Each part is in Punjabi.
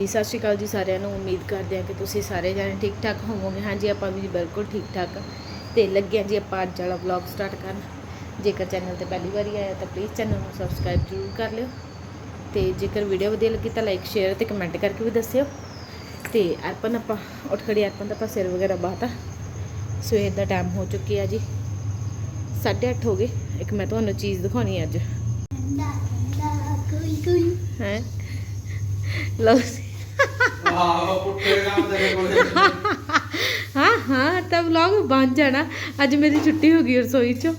ਜੀ, ਸਤਿ ਸ਼੍ਰੀ ਅਕਾਲ ਜੀ ਸਾਰਿਆਂ ਨੂੰ। ਉਮੀਦ ਕਰਦੇ ਹਾਂ ਕਿ ਤੁਸੀਂ ਸਾਰੇ ਜਾਣੇ ਠੀਕ ਠਾਕ ਹੋਵੋਗੇ। ਹਾਂਜੀ ਆਪਾਂ ਵੀ ਬਿਲਕੁਲ ਠੀਕ ਠਾਕ। ਤੇ ਲੱਗੇ ਹਾਂ ਜੀ ਆਪਾਂ ਅੱਜ ਵਾਲਾ ਵਲੌਗ ਸਟਾਰਟ ਕਰਨ। ਜੇਕਰ ਚੈਨਲ ਤੇ ਪਹਿਲੀ ਵਾਰੀ ਆਇਆ ਤਾਂ ਪਲੀਜ਼ ਚੈਨਲ ਨੂੰ ਸਬਸਕ੍ਰਾਈਬ ਜ਼ਰੂਰ ਕਰ ਲਿਓ। ਤੇ ਜੇਕਰ ਵੀਡੀਓ ਵਧੀਆ ਲੱਗੀ ਤਾਂ ਲਾਈਕ ਸ਼ੇਅਰ ਤੇ ਕਮੈਂਟ ਕਰਕੇ ਵੀ ਦੱਸਿਓ। ਤੇ ਅਰਪਨ ਆਪਾਂ ਉੱਠ ਖੜੀ ਅਰਪਨ ਦਾ ਆਪਾਂ ਸਿਰ ਵਗੈਰਾ ਬਾਤਾ ਸਵੇਰ ਦਾ ਟਾਈਮ ਹੋ ਚੁੱਕੀ ਆ ਜੀ। 8:30 ਹੋ ਗਏ। ਇੱਕ ਮੈਂ ਤੁਹਾਨੂੰ ਚੀਜ਼ ਦਿਖਾਉਣੀ ਹੈ ਅੱਜ। ਹੈ? ਲਓ ਜੀ। ਆਹ ਪੁੱਠੇ ਕੰਮ ਤੇਰੇ ਕੋਲੇ ਹਾਂ। ਹਾਂ ਤਾਂ ਵਲੌਗ ਬਣ ਜਾਣਾ। ਅੱਜ ਮੇਰੀ ਛੁੱਟੀ ਹੋ ਗਈ ਰਸੋਈ ਚੋਂ।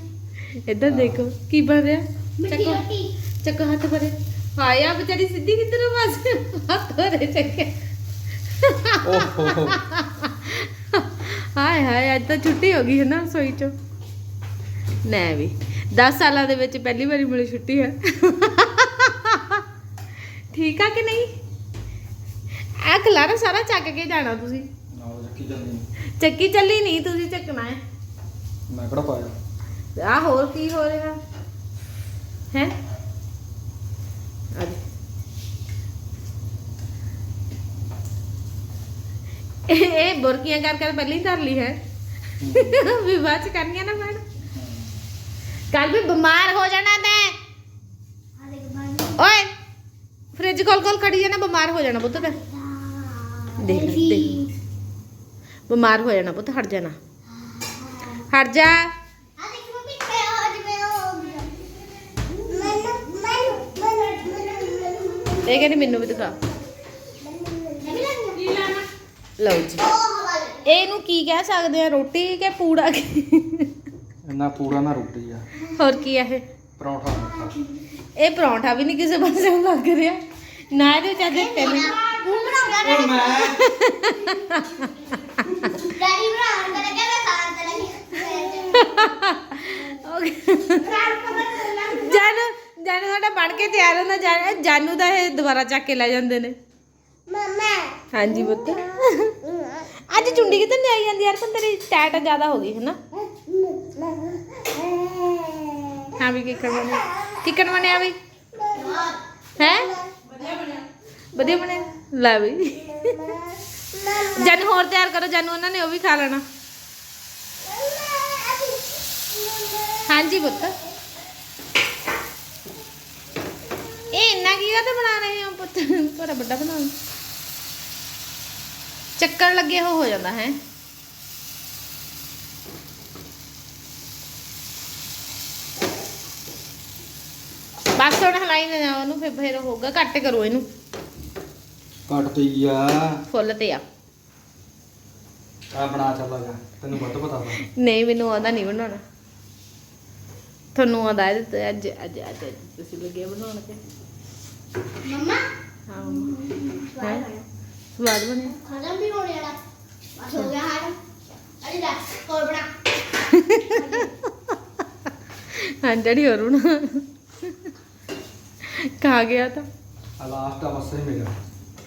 ਇੱਧਰ ਦੇਖੋ ਕੀ ਬਣ ਰਿਹਾ? ਚੱਕੋ। ਚੱਕੋ ਹੱਥ ਭਰੇ ਆਇਆ ਵਿਚਾਰੀ ਸਿੱਧੀ ਕਿੱਧਰ ਬਸ। ਹੱਥ ਭਰੇ ਚੱਕੇ ਓਹੋ। ਹਾਏ ਹਾਏ ਅੱਜ ਤਾਂ ਛੁੱਟੀ ਹੋ ਗਈ ਹੈ ਨਾ ਰਸੋਈ ਚੋਂ। ਨਾ ਵੀ 10 ਸਾਲਾਂ ਦੇ ਵਿੱਚ ਪਹਿਲੀ ਵਾਰੀ ਮਿਲੀ ਛੁੱਟੀ ਹੈ। ਠੀਕ ਆ ਕਿ ਨਹੀਂ? ਆ ਖਲਾਰਾ ਸਾਰਾ ਚੱਕ ਕੇ ਜਾਣਾ ਤੁਸੀਂ। ਨਾ ਚੱਕੀ ਜਾਂਦੀ ਚੱਕੀ ਚੱਲੀ ਨਹੀਂ ਤੁਸੀਂ ਚੱਕਣਾ ਹੈ। ਮੈਂ ਕਿਹੜਾ ਪਾਇਆ? ਆ ਹੋਰ ਕੀ ਹੋ ਰਿਹਾ? ਹੈ? ਅੱਜ। ਇਹ ਇਹ ਬੁਰਕੀਆਂ ਕਰ ਕਰ ਪਹਿਲਾਂ ਧਰ ਲਈ ਹੈ। ਵੀ ਬਾਅਦ ਚ ਕਰਨੀਆਂ ਨਾ ਮੈਡਮ ਕੱਲ ਵੀ ਬਿਮਾਰ ਹੋ ਜਾਣਾ ਤੈਂ ਓਏ ਫ੍ਰਿਜ ਕੋਲ ਕੋਲ ਖੜੀ ਜਾਣਾ ਬਿਮਾਰ ਹੋ ਜਾਣਾ ਪੁੱਤ ਤੇ ਦੇਖ ਲੈ, ਦੇਖ ਬਿਮਾਰ ਹੋ ਜਾਣਾ ਪੁੱਤ ਹਟ ਜਾਣਾ। ਹਟ ਜਾ। ਇਹ ਕਹਿੰਦੀ ਮੈਨੂੰ ਵੀ ਦਿਖਾ। ਲਓ ਜੀ। ਇਹਨੂੰ ਕੀ ਕਹਿ ਸਕਦੇ ਆ ਰੋਟੀ ਕਿ ਪੂੜਾ ਇੰਨਾ ਪੂਰਾ ਨਾ ਰੋਟੀ ਆ। ਹੋਰ ਕੀ ਆ ਇਹ? ਪਰੌਂਠਾ। ਮਿੱਠਾ ਇਹ ਪਰੌਂਠਾ ਵੀ ਨਹੀਂ ਕਿਸੇ ਪਾਸੇ ਲੱਗ ਰਿਹਾ। ਨਾ ਇਹਦੇ ਵਿੱਚ ਉਹ ਮੈਂ ਜਾਨੂ ਜਾਨੂ ਸਾਡਾ ਬਣ ਕੇ ਤਿਆਰ ਹੁੰਦਾ ਜਾਨ- ਜਾਨੂ ਦਾ ਇਹ ਦੁਬਾਰਾ ਚੱਕ ਕੇ ਲੈ ਜਾਂਦੇ ਨੇ। ਹਾਂਜੀ ਪੁੱਤ। ਅੱਜ ਚੁੰਡੀ ਕਿਤੇ ਨਹੀਂ ਆਈ ਜਾਂਦੀ ਯਾਰ? ਪਰ ਤੇਰੀ ਟੈਟ ਜ਼ਿਆਦਾ ਹੋ ਗਈ ਹੈ ਨਾ ਹਾਂ ਵੀ? ਕਿੱਕਣ ਬਣਿਆ। ਕਿੱਕਣ ਬਣਿਆ। ਵੀ ਹੈ ਵਧੀਆ ਬਣਿਆ। ਲੈ ਵੀ। ਜਾਨੂ ਹੋਰ ਤਿਆਰ ਕਰੋ, ਜਾਨੂ ਉਹਨਾਂ ਨੇ ਉਹ ਵੀ ਖਾ ਲੈਣਾ। ਹਾਂਜੀ ਪੁੱਤ। ਇਹ ਇੰਨਾ ਕੀ ਤੇ ਬਣਾ ਰਹੇ ਹੋ ਪੁੱਤ? ਥੋੜਾ ਵੱਡਾ ਬਣਾ ਚੱਕਰ ਲੱਗੇ ਹੋ ਹੋ ਜਾਂਦਾ, ਹੈ। ਬਸ ਹੁਣ ਹਲਾਈ ਨਾ ਜਾਓ ਉਹਨੂੰ, ਫਿਰ ਫਿਰ ਹੋਊਗਾ, ਘੱਟ ਕਰੋ ਇਹਨੂੰ। ਕੱਟਦੀ ਆ। ਫੁੱਲ ਤੇ ਆ। ਆ ਬਣਾ ਚੱਲਾਗਾ ਤੈਨੂੰ ਵੱਧ ਪਤਾ ਵਾ। ਨਹੀਂ ਮੈਨੂੰ ਆਉਂਦਾ ਨਹੀਂ ਬਣਾਉਣਾ। ਤੁਹਾਨੂੰ ਆਉਂਦਾ ਹੈ ਤੇ ਅੱਜ ਅੱਜ ਅੱਜ ਅੱਜ। ਤੁਸੀਂ ਲੱਗੇ ਬਣਾਉਣ ਤੇ। ਹਾਂ ਹੈਂ? ਸਵਾਦ ਬਣਿਆ? ਹਾਂ ਡੈਡੀ ਹੋਰ ਬਣਾ। ਖਾ ਗਿਆ ਤਾਂ। ਆ ਲਾਸਟ ਆ ਮਸਾ ਹੀ ਮੇਰਾ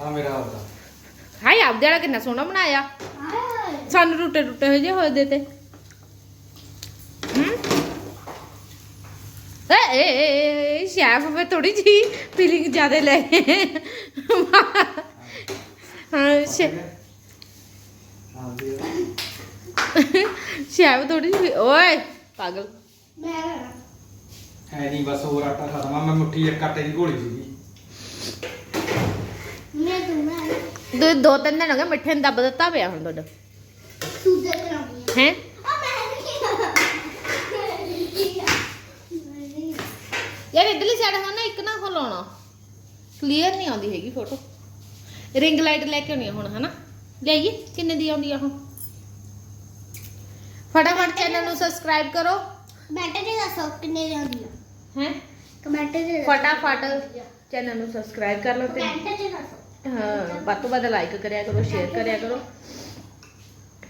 ਆ ਮੇਰਾ ਆਪਦਾ। ਹਾਏ ਆਪ ਜਿਹੜਾ ਕਿੰਨਾ ਸੋਹਣਾ ਬਣਾਇਆ। ਸਾਨੂੰ ਟੁੱਟੇ ਟੁੱਟੇ ਹੋਏ ਜੇ ਹੋਏ ਦੇ ਤੇ। ਹਮ? ਏ ਏ, ਸ਼ੈਫ ਮੈਂ ਥੋੜੀ ਜੀ ਫੀਲਿੰਗ ਜ਼ਿਆਦਾ ਲੈ। ਹਾਂ ਸ਼ੈ- ਸ਼ੈਫ ਥੋੜੀ ਜੀ ਓਏ ਪਾਗਲ। ਹੈ ਨਹੀਂ ਬਸ ਹੋਰ ਆਟਾ ਖਤਮ ਆ ਮੈਂ ਮੁੱਠੀ ਇੱਕ ਆਟੇ ਦੀ ਘੋਲੀ ਸੀਗੀ। ਦੋ ਦੋ ਤਿੰਨ ਦਿਨ ਹੋ ਗਏ ਮਿੱਠੇ ਨੂੰ ਦੱਬ ਦਿੱਤਾ ਪਿਆ ਹੁਣ ਤੁਹਾਡਾ ਹੈ? ਯਾਰ ਇਧਰਲੀ ਸਾਈਡ ਹੁਣ ਨਾ ਇੱਕ ਨਾ ਖਲਾਉਣਾ ਕਲੀਅਰ ਨਹੀਂ ਆਉਂਦੀ ਹੈਗੀ ਫੋਟੋ ਰਿੰਗ ਲਾਈਟ ਲੈ ਕੇ ਆਉਣੀ ਆ ਹੁਣ ਹਨਾ? ਲਿਆਈਏ ਕਿੰਨੇ ਦੀ ਆਉਂਦੀ ਆ ਹੁਣ ਫਟਾਫਟ ਚੈਨਲ ਨੂੰ ਸਬਸਕ੍ਰਾਈਬ ਕਰੋ ਕਮੈਂਟ ਤੇ ਦੱਸੋ ਕਿੰਨੇ ਦੀ ਹੁੰਦੀ ਆ ਹੈ ਕਮੈਂਟ ਦੱਸੋ ਫਟਾਫਟ ਚੈਨਲ ਨੂੰ ਸਬਸਕ੍ਰਾਈਬ ਕਰ ਲਓ ਤੇ ਕਮੈਂਟ ਤੇ ਦੱਸੋ ਹਾਂ ਵੱਧ ਤੋਂ ਵੱਧ ਲਾਈਕ ਕਰਿਆ ਕਰੋ ਸ਼ੇਅਰ ਕਰਿਆ ਕਰੋ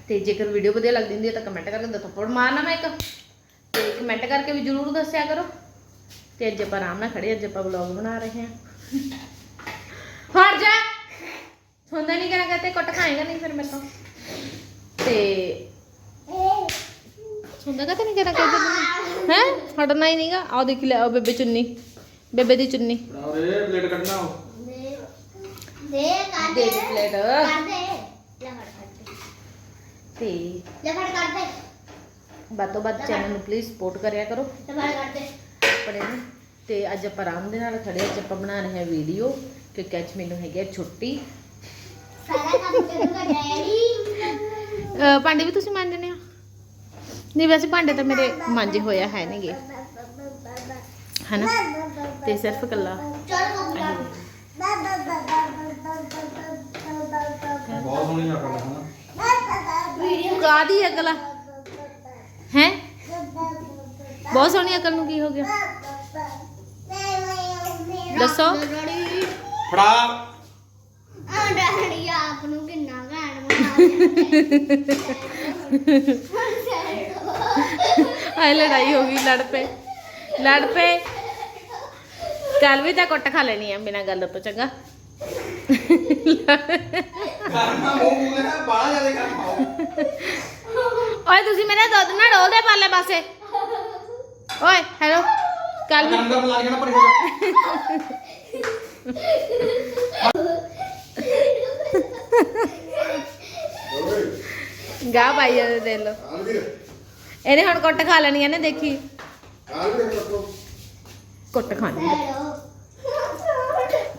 ਤੇ ਜੇਕਰ ਵੀਡੀਓ ਵਧੀਆ ਲੱਗਦੀ ਹੁੰਦੀ ਹੈ ਤਾਂ ਕਮੈਂਟ ਕਰਕੇ ਦੱਸੋ ਥੱਪੜ ਮਾਰਨਾ ਮੈਂ ਇੱਕ ਤੇ ਕਮੈਂਟ ਕਰਕੇ ਵੀ ਜਰੂਰ ਦੱਸਿਆ ਕਰੋ ਤੇ ਅੱਜ ਆਪਾਂ ਆਰਾਮ ਨਾਲ ਖੜੇ ਅੱਜ ਆਪਾਂ ਵਲੌਗ ਬਣਾ ਰਹੇ ਹਾਂ ਹਟ ਜਾ ਸੁਣਦਾ ਨਹੀਂ ਕਰਾਂ ਤੇ ਕੁੱਟ ਖਾਏਗਾ ਨਹੀਂ ਫਿਰ ਮੇਰੇ ਤੋਂ ਤੇ ਸੁਣਦਾ ਕਾ ਨਹੀਂ ਕਰਾਂ ਕਹਿੰਦੇ ਹੈ ਹਟਣਾ ਹੀ ਨਹੀਂਗਾ ਆਹ ਦੇਖ ਲੈ ਆਹ ਬੇਬੇ ਚੁੰਨੀ ਬੇਬੇ ਦੀ ਚੁੰਨੀ ਬਣਾਓ ਰੇ ਪਲੇਟ ਕੱਢਣਾ ਉਹ ਦੇ ਦੇ ਕਰ ਦੇ ਦੇ ਦੇ ਪਲੇਟ ਕਰ ਦੇ ਲੈ ਫੜ ਕਰ ਦੇ ਤੇ ਲੈ ਫੜ ਕਰ ਦੇ ਵੱਧ ਤੋਂ ਵੱਧ ਚੈਨਲ ਨੂੰ ਪਲੀਜ਼ ਸਪੋਰਟ ਕਰਿਆ ਕਰੋ ਲੈ ਫੜ ਕਰ ਦੇ ਆਪਣੇ ਨੂੰ ਤੇ ਅੱਜ ਆਪਾਂ ਆਰਾਮ ਦੇ ਨਾਲ ਖੜੇ ਅੱਜ ਆਪਾਂ ਬਣਾ ਰਹੇ ਹਾਂ ਵੀਡੀਓ ਕਿਉਂਕਿ ਅੱਜ ਮੈਨੂੰ ਹੈਗੀ ਆ ਛੁੱਟੀ ਸਾਰਾ ਕੰਮ ਕਰੂਗਾ ਡੈਡੀ ਅਹ ਭਾਂਡੇ ਵੀ ਤੁਸੀਂ ਮਾਂਜਣੇ ਆ ਨਹੀਂ ਵੈਸੇ ਭਾਂਡੇ ਤਾਂ ਮੇਰੇ ਮਾਂਜੇ ਹੋਇਆ ਹੈ ਨਹੀਂਗੇ ਹਨਾ? ਤੇ ਸਿਰਫ ਕੱਲਾ ਬਹੁਤ ਸੋਹਣੀ ਅਕਲ ਹੈ ਨਾ ਵੀਡੀਓ ਕਾਦੀ ਅਕਲ ਹੈ? ਬਹੁਤ ਸੋਹਣੀ ਅਕਲ ਨੂੰ ਕੀ ਹੋ ਗਿਆ? ਦੱਸੋ। ਫੜਾ। ਆ ਡੈਡੀ ਆਪ ਨੂੰ ਕਿੰਨਾ ਘੈਂਟ ਬਣਾ ਆਏ ਲੜਾਈ ਹੋ ਗਈ ਲੜ ਪਏ। ਲੜ ਪਏ। ਕੱਲ ਵੀ ਤਾਂ ਕੁੱਟ ਖਾ ਲੈਣੀ ਆ ਬਿਨਾਂ ਗੱਲ ਤੋਂ ਚੰਗਾ। ਕਰਨਾ ਮੂੰਹ ਮੂੰਹ ਨਾ ਬਾਹਲਾ ਜ਼ਿਆਦਾ ਕਰ ਪਾਓ ਓਏ ਤੁਸੀਂ ਮੇਰਾ ਦੁੱਧ ਨਾ ਡੋਲ ਦੇ ਪਾਲੇ ਪਾਸੇ। ਓਏ ਹੈਲੋ ਕੱਲ ਵੀ। ਅੰਦਰ ਬੁਲਾ ਕੇ ਨਾ ਪਰੇ ਗਾ ਭਾਈ ਇਹਦੇ ਦੇ ਲੋ ਇਹਨੇ ਹੁਣ ਕੁੱਟ ਖਾ ਲੈਣੀ ਨੇ ਦੇਖੀ। ਕੁੱਟ ਖਾਣੀ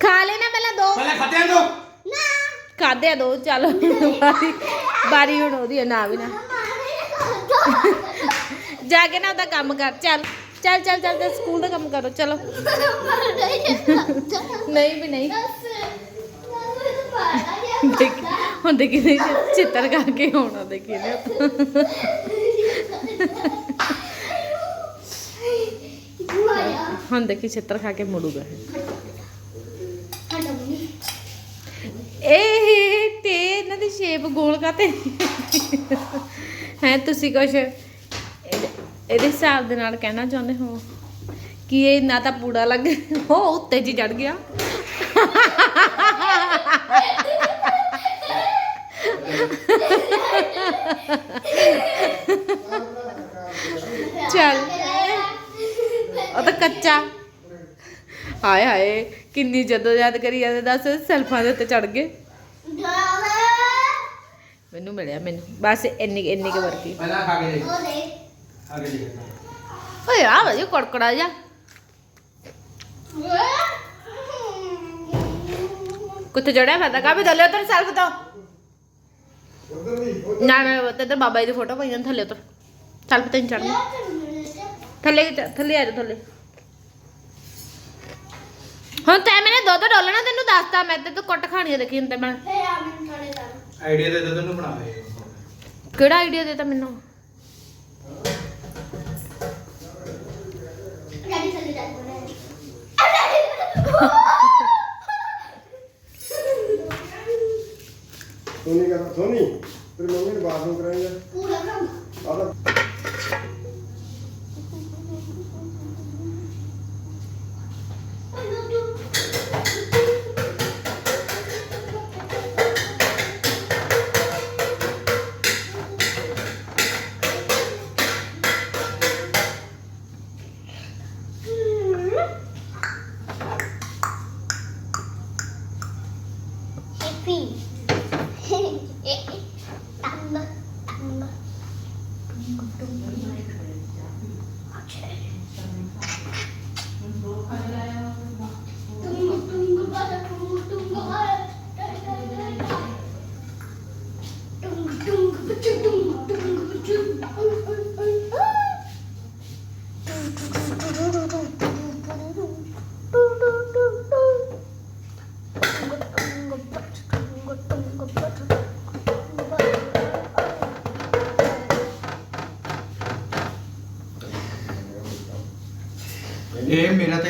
ਖਾ ਲੈਣਾ ਪਹਿਲਾਂ ਦੋ। ਪਹਿਲਾਂ ਖੱਟਿਆਂ ਦੋ ਨਾ। ਖਾਦੇ ਆ ਦੋ ਚੱਲ। ਬਾਰੀ ਬਾਰੀ ਹੁਣ ਉਹਦੀ ਆ, ਨਾ ਵੀ ਨਾ। ਜਾ ਕੇ ਨਾ ਉਹਦਾ ਕੰਮ ਕਰ। ਚੱਲ ਚੱਲ ਚੱਲ ਚੱਲ ਚੱਲ ਸਕੂਲ ਦਾ ਕੰਮ ਕਰੋ ਚਲੋ। ਨਹੀਂ ਵੀ ਨਹੀਂ। ਦੇਖ ਹੁਣ ਦੇਖੀ ਚਿੱਤਰ ਕਰਕੇ ਹੋਣਾ ਦੇਖੀ ਨੇ ਹੁਣ ਦੇਖੀ ਚਿੱਤਰ ਖਾ ਕੇ ਮੁੜੂਗਾ ਇਹ। ਤੇ ਇਹਨਾਂ ਦੀ ਸ਼ੇਪ ਗੋਲ ਕਾਤੇ ਹੈ ਤੁਸੀਂ ਕੁਛ ਇਹਦੇ ਹਿਸਾਬ ਦੇ ਨਾਲ ਕਹਿਣਾ ਚਾਹੁੰਦੇ ਹੋ ਕਿ ਇਹ ਨਾ ਤਾਂ ਪੂੜਾ ਲੱਗ ਉਹ ਉੱਤੇ ਜੀ ਚੜ ਗਿਆ। ਚੱਲ। ਉਹ ਤਾਂ ਕੱਚਾ। ਹਾਏ ਹਾਏ ਕਿੰਨੀ ਜਦੋਜਹਿਦ ਕਰੀ ਜਾਂਦੇ ਦੱਸ ਸੈਲਫਾਂ ਦੇ ਉੱਤੇ ਚੜ ਗਏ। ਮੈਨੂੰ ਮਿਲਿਆ ਮੈਨੂੰ। ਬਸ ਇੰਨੀ ਇੰਨੀ ਕੁ ਵਰਗੀ। ਪਹਿਲਾਂ ਖਾ ਕੇ ਦੇਖ। ਖਾ ਕੇ ਦੇਖ। ਓਏ ਆ ਵਜੇ ਕੜਕੜਾ ਜਾ ਕੁੱਥੇ ਜੜਿਆ ਫਾਦਾ ਕਾ ਵੀ ਥੱਲੇ ਉਤਰ ਸੈਲਫ ਤੋਂ? ਨਾ ਨਾ ਤੇ ਤੇ ਬਾਬਾ ਜੀ ਦੀ ਫੋਟੋ ਪਈ ਜਾਂਦੀ ਥੱਲੇ ਉਤਰ। ਸੈਲਫ ਤੇ ਨਹੀਂ ਚੜਨਾ ਥੱਲੇ ਥੱਲੇ ਆ ਜਾ ਥੱਲੇ। ਹੁਣ ਤੈ ਮੈਨੇ ਦੁੱਧ ਡੋਲਣਾ ਤੈਨੂੰ ਦੱਸਤਾ ਮੈਂ ਤੇ ਤੂੰ ਕੁੱਟ ਖਾਣੀ ਹੁਣ ਤੇ ਮੈਂ। ਆਈਡੀਆ ਦੇ ਦੇ ਤੈਨੂੰ ਬਣਾ ਦੇ। ਕਿਹੜਾ ਆਈਡੀਆ ਦੇਤਾ ਮੈਨੂੰ? ਸੋਨੀ ਕਰ ਸੋਨੀ ਤੇਰੀ ਮੰਮੀ ਨੇ ਬਾਥਰੂਮ ਕਰਾਏਗਾ ਪੂਰਾ ਕੰਮ।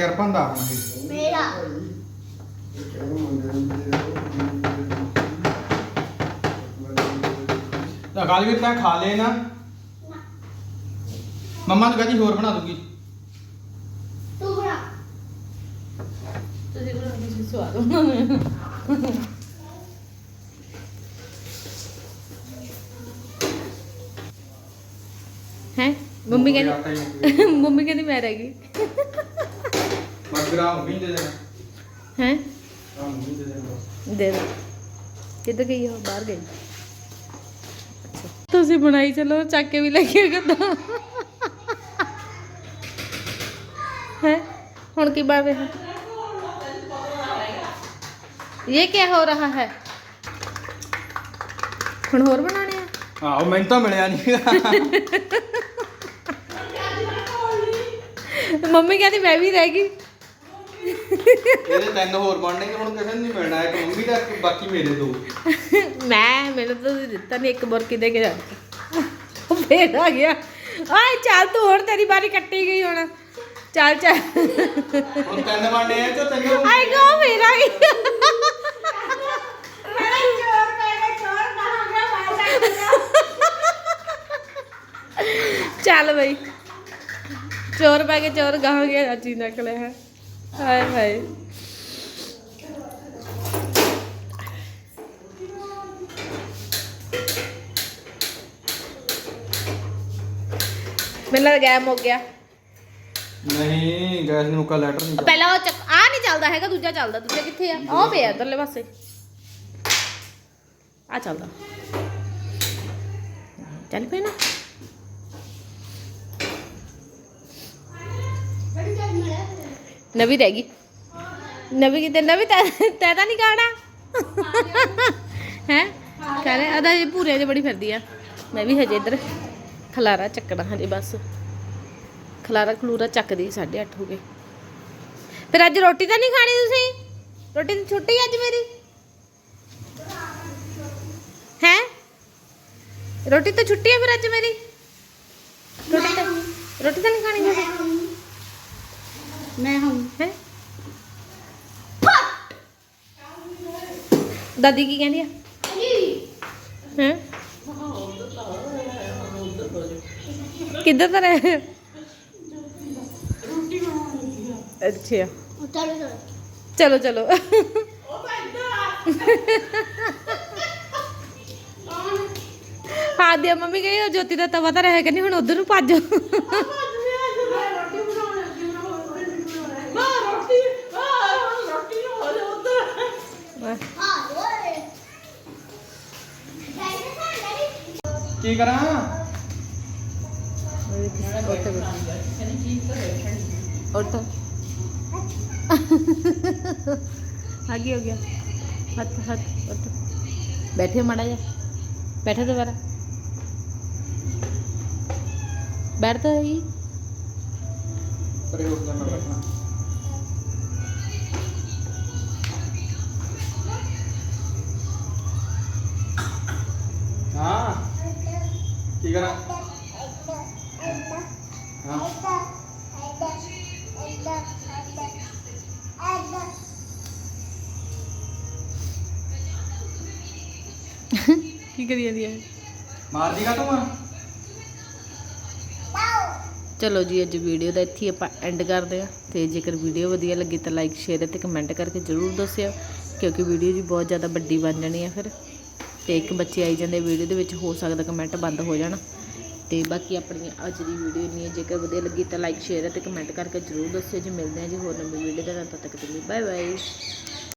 ਇਹ ਮੇਰਾ ਤਜਰਬਾ ਹੁੰਦਾ ਆਪਣਾ ਇਹ। ਮੇਰਾ ਕਹਿੰਦਾ ਮੁੰਡੇ ਨੂੰ ਦੇ ਤਾਂ ਗਾਲੀ ਵੀ ਤਾਂ ਖਾ ਲੈ ਨਾ ਮੰਮਾ ਨੂੰ ਕਹਦੀ ਹੋਰ ਬਣਾ ਦੂਗੀ ਤੂੰ ਬਣਾ ਤੁਸੀਂ ਬਣਾ ਕੇ ਸਵਾਦ ਹੈ ਮੰਮੀ ਕਹਿੰਦੀ ਮੰਮੀ ਕਹਿੰਦੀ ਮੈਂ ਰਹਿ ਗਈ ਮਗਰਾ ਮੰਮੀ ਦੇ ਦੇਣਾ। ਹੈ? ਆ ਮੰਮੀ ਦੇ ਦੇਣਾ ਦੇ ਦੇ। ਕਿੱਧਰ ਗਈ ਉਹ? ਬਾਹਰ ਗਈ। ਤੁਸੀਂ ਬਣਾਈ ਚਲੋ ਚੱਕ ਕੇ ਵੀ ਲੈ ਕੇ ਗੱਦਾ ਹੈ? ਹੁਣ ਕੀ ਬਣ ਰਿਹਾ ਇਹ ਕੀ ਹੋ ਰਹਾ ਹੈ? ਹੁਣ ਹੋਰ ਬਣਾਣੇ ਆ? ਆਹੋ ਮੈਨੂੰ ਤਾਂ ਮਿਲਿਆ ਨਹੀਂ ਮੰਮੀ ਕਹਿੰਦੀ ਮੈਂ ਵੀ ਰਹਿ ਗਈ। ਇਹਦੇ ਤਿੰਨ ਹੋਰ ਬਣਨਗੇ ਹੁਣ ਕਿਸੇ ਨੂੰ ਨਹੀਂ ਮਿਲਣਾ ਇੱਕ ਮੰਮੀ ਦਾ ਇੱਕ ਬਾਕੀ ਮੇਰੇ ਦੋ। ਮੈਂ ਮੈਨੂੰ ਤਾਂ ਤੁਸੀਂ ਦਿੱਤਾ ਨਹੀਂ ਇੱਕ ਬੁਰਕੀ ਦੇ ਕੇ ਜਾ ਉਹ ਫੇਰ ਆ ਗਿਆ। ਆਏ ਚੱਲ ਤੂੰ ਹੋਰ ਤੇਰੀ ਬਾਰੀ ਕੱਟੀ ਗਈ ਹੁਣ। ਚੱਲ ਚੱਲ। ਹੁਣ ਤਿੰਨ ਬਣਨੇ ਆ ਤੇ ਤਿੰਨ ਆਏ ਗੋ ਫੇਰ ਆ ਗਈ? ਚੱਲ ਬਈ। ਚੋਰ ਪੈ ਕੇ ਚੋਰ ਗਾਹ ਗਿਆ ਚਾਚੀ ਨਕਲੇ ਹੈ। ਹਾਏ ਹਾਏ ਮੈਨੂੰ ਲੱਗਾ ਗੈਮ ਹੋ ਗਿਆ ਨਹੀਂ ਗੈਸ ਨੂੰ ਕਾ ਲੈਟਰ ਨਹੀਂ ਪਹਿਲਾਂ ਉਹ ਚੱਕ ਆ ਨਹੀਂ ਚੱਲਦਾ ਹੈਗਾ ਦੂਜਾ ਚੱਲਦਾ ਦੂਜਾ ਕਿੱਥੇ ਆ ਉਹ ਪਿਆ ਇਧਰਲੇ ਪਾਸੇ ਆ ਚੱਲਦਾ ਚੱਲ ਪਏ ਨਾ ਬੜੀ ਚੱਲ ਮਿਲਿਆ ਨਵੀਂ ਰਹਿ ਗਈ। ਨਵੀਂ ਕਿਤੇ ਨਵੀਂ ਤੈ ਤੈ ਤਾਂ ਨਹੀਂ ਗਾਣਾ? ਹੈ? ਕਹਿੰਦੇ ਆਦਾ ਇਹ ਪੂਰੇ ਜਿਹੇ ਬੜੀ ਫਿਰਦੀ ਆ। ਮੈਂ ਵੀ ਹਜੇ ਇੱਧਰ ਖਲਾਰਾ ਚੱਕਣਾ, ਹਜੇ ਬਸ। ਖਲਾਰਾ ਖਲੂਰਾ ਚੱਕਦੀ 8:30 ਹੋ ਗਏ। ਫਿਰ ਅੱਜ ਰੋਟੀ ਤਾਂ ਨਹੀਂ ਖਾਣੀ ਤੁਸੀਂ? ਰੋਟੀ ਦੀ ਛੁੱਟੀ ਅੱਜ ਮੇਰੀ। ਹੈ? ਰੋਟੀ ਤਾਂ ਛੁੱਟੀ ਹੈ ਫਿਰ ਅੱਜ ਮੇਰੀ। ਰੋਟੀ ਤਾਂ ਰੋਟੀ ਤਾਂ ਨਹੀਂ ਖਾਣੀ ਤੁਸੀਂ? ਮੈਂ ਹੂੰ? ਹੈ ਦਾਦੀ ਕੀ ਕਹਿੰਦੀ ਆ? ਹੈ? ਕਿੱਧਰ ਤਾਂ ਰਹੇ? ਅੱਛਾ। ਚਲੋ ਚਲੋ। ਚਲੋ ਚਲੋ ਹਾਂ ਦੀ ਮੰਮੀ ਕਹੀ ਉਹ ਜੋਤੀ ਦਾ ਤਵਾ ਤਾਂ ਰਹਿ ਕਹਿੰਦੀ ਹੁਣ ਉਧਰ ਨੂੰ ਭੱਜ ਹਾਂ ਓਏ ਡੈਡੀ ਨਾ ਡੈਡੀ ਕੀ ਕਰਾਂ ਉੱਠ ਆ ਕੀ ਹੋ ਗਿਆ ਹੱਥ ਹੱਥ ਉੱਠ ਬੈਠੇ ਮਾੜਾ ਜਾ ਬੈਠੇ ਦੁਬਾਰਾ ਬੈਠ ਤਾਂ ਹੀ ਪਰੇ ਉੱਠ ਜਾਣਾ ਬੈਠਣਾ ਹਾਂ ਕੀ ਕਰਾਂ? ਹਾਂ। ਕੀ ਕਰੀ ਜਾਂਦੀ ਹੈ ਮਾਰ ਦੀ ਕਾ ਤੂੰ ਆ? ਚਲੋ ਜੀ ਅੱਜ ਵੀਡੀਓ ਦਾ ਇੱਥੇ ਹੀ ਆਪਾਂ ਐਂਡ ਕਰਦੇ ਆ ਤੇ ਜੇਕਰ ਵੀਡੀਓ ਵਧੀਆ ਲੱਗੀ ਤਾਂ ਲਾਈਕ ਸ਼ੇਅਰ ਤੇ ਕਮੈਂਟ ਕਰਕੇ ਜਰੂਰ ਦੱਸਿਓ ਕਿਉਂਕਿ ਵੀਡੀਓ ਜੀ ਬਹੁਤ ਜ਼ਿਆਦਾ ਵੱਡੀ ਬਣ ਜਾਣੀ ਆ ਫਿਰ। ਤੇ ਇੱਕ ਬੱਚੇ ਆਈ ਜਾਂਦੇ ਵੀਡੀਓ ਦੇ ਵਿੱਚ, ਹੋ ਸਕਦਾ ਕਮੈਂਟ ਬੰਦ ਹੋ ਜਾਣ। ਤੇ ਬਾਕੀ ਆਪਣੀ ਅੱਜ ਦੀ ਵੀਡੀਓ ਇੰਨੀ ਹੈ, ਜੇਕਰ ਵਧੀਆ ਲੱਗੀ ਤਾਂ ਲਾਈਕ ਸ਼ੇਅਰ ਅਤੇ ਕਮੈਂਟ ਕਰਕੇ ਜਰੂਰ ਦੱਸਿਓ ਜੀ। ਮਿਲਦੇ ਆ ਜੀ ਹੋਰ ਨਵੀਂ ਵੀਡੀਓ ਦੇ ਨਾਲ, ਤਦ ਤੱਕ ਦੇ ਲਈ ਬਾਏ ਬਾਏ